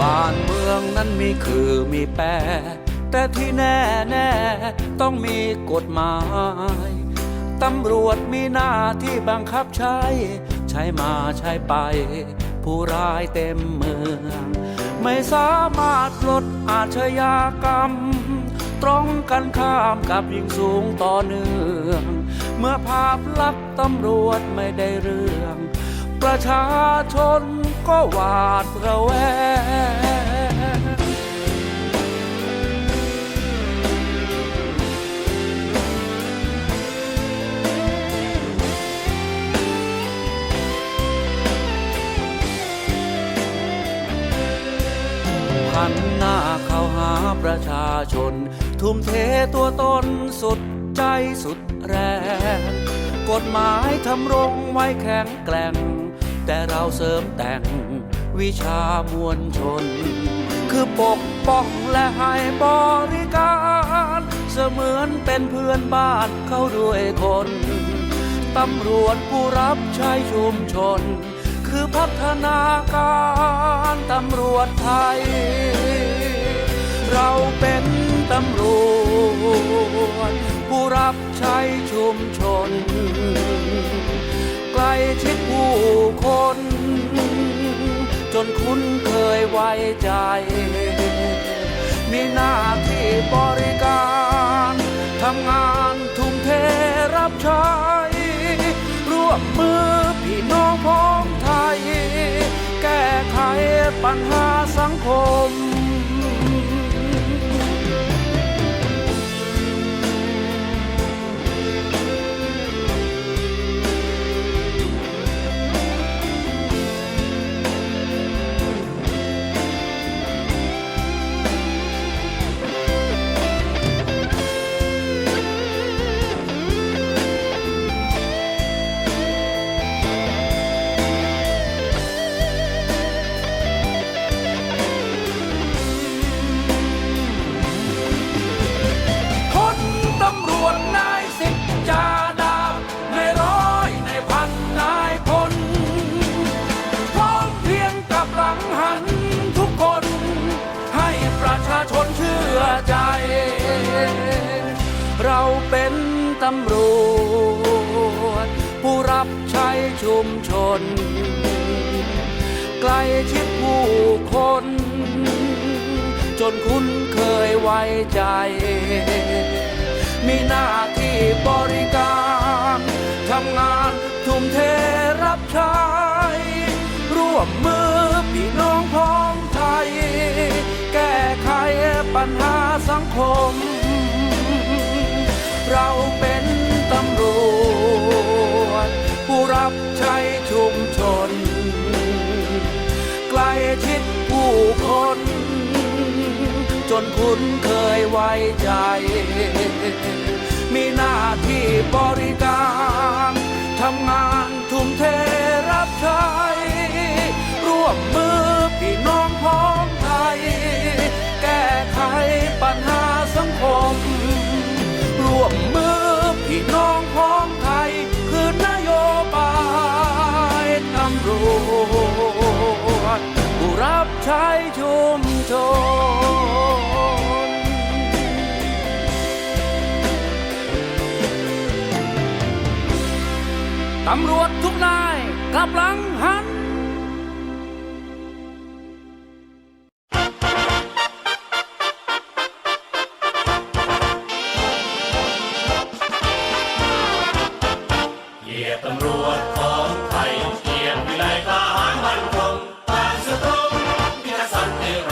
บ้านั้นมีคือมีแปร แต่ที่แน่แน่ต้องมีกฎหมาย ตำรวจมีหน้าที่บังคับใช้ ใช้มาใช้ไป ผู้ร้ายเต็มเมือง ไม่สามารถลดอาชญากรรม ตรงกันข้ามกับยิ่งสูงต่อเนื่อง เมื่อภาพลักษณ์ตำรวจไม่ได้เรื่องประชา ชนก็หวาดระแวงหันหน้าเข้าหาประชาชน ทุ่มเทตัวตนสุดใจสุดแรง กฎหมายทำรงไว้แข็งแกร่ง แต่เราเสริมแต่งวิชามวลชน คือปกป้องและให้บริการ เสมือนเป็นเพื่อนบ้านเข้าด้วยคนตำรวจผู้รับใช้ชุมชน คือพัฒนาการตำรวจไทย เราเป็นตำรวจผู้รับใช้ชุมชน ชิดผู้คน จนคุ้นเคยไว้ใจ มีหน้าที่บริการทำงานทุ่มเทรับใช้ร่วมมือพี่น้องพ้องไทย แก้ไขปัญหาสังคมำรวจ ผู้รับใช้ชุมชน ใกล้ชิดผู้คน จนคุ้นเคยไว้ใจ มีหน้าที่บริการทำงานทุ่มเทรับใช้ ร่วมมือพี่น้องพ้องไทย แก้ไขปัญหาสังคม รับใช้ชุมชน ใกล้ชิดผู้คน จนคุ้นเคยไว้ใจ มีหน้าที่บริการทำงาน ผู้รับใช้ชุมชนตำรวจทุกนายกลับหลังหันเหยียบตำรวจ